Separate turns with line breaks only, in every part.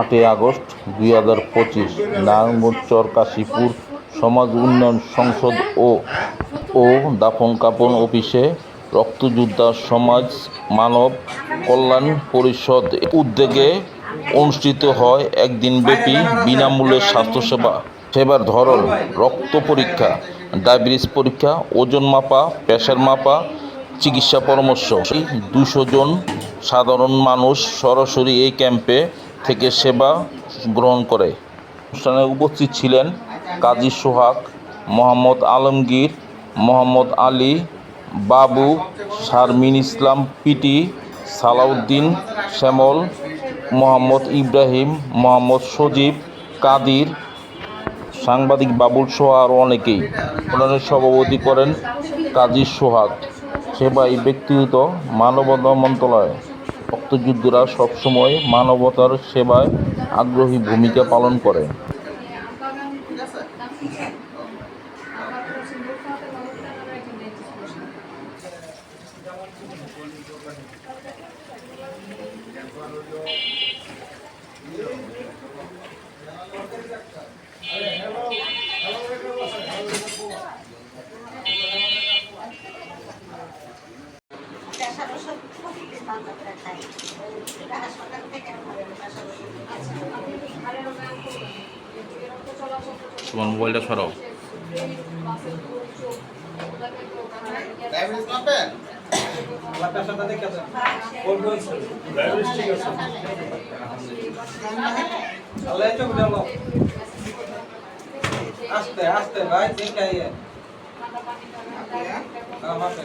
আটই আগস্ট দুই হাজার পঁচিশ নারায়ণগঞ্জ কাশীপুর সমাজ উন্নয়ন সংসদ ও ও দাফন কাপন অফিসে রক্তযোদ্ধা সমাজ মানব কল্যাণ পরিষদ উদ্যোগে অনুষ্ঠিত হয় একদিন ব্যাপী বিনামূল্যে স্বাস্থ্যসেবা। সেবার ধরন, রক্ত পরীক্ষা, ডায়াবেটিস পরীক্ষা, ওজন মাপা প্রেশার মাপা, চিকিৎসা পরামর্শ। দুশো জন সাধারণ মানুষ সরাসরি এই ক্যাম্পে থেকে সেবা গ্রহণ করে। অনুষ্ঠানে উপস্থিত ছিলেন কাজী সোহাগ, মোহাম্মদ আলমগীর, মোহাম্মদ আলী, বাবু শারমিন ইসলাম, পিটি সালাউদ্দিন, শ্যামল, মোহাম্মদ ইব্রাহিম, মোহাম্মদ সজীব, কাদির, সাংবাদিক বাবুল সোহা আরও অনেকেই। অনুষ্ঠানে সভাপতি করেন কাজী সোহাগ। সেবাই ব্যক্তিগত মানবতা মন্ত্রণালয়। রক্তযুদ্ধরা সবসময় মানবতার সেবায় আগ্রহী ভূমিকা পালন করে।
প্রেশার
তোমার মোবাইলটা সরাও।
আস্তে আস্তে ভাই দেখে আইয়ে। আমাকে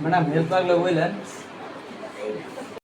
ম্যাডাম হেল্প লাগলে বললেন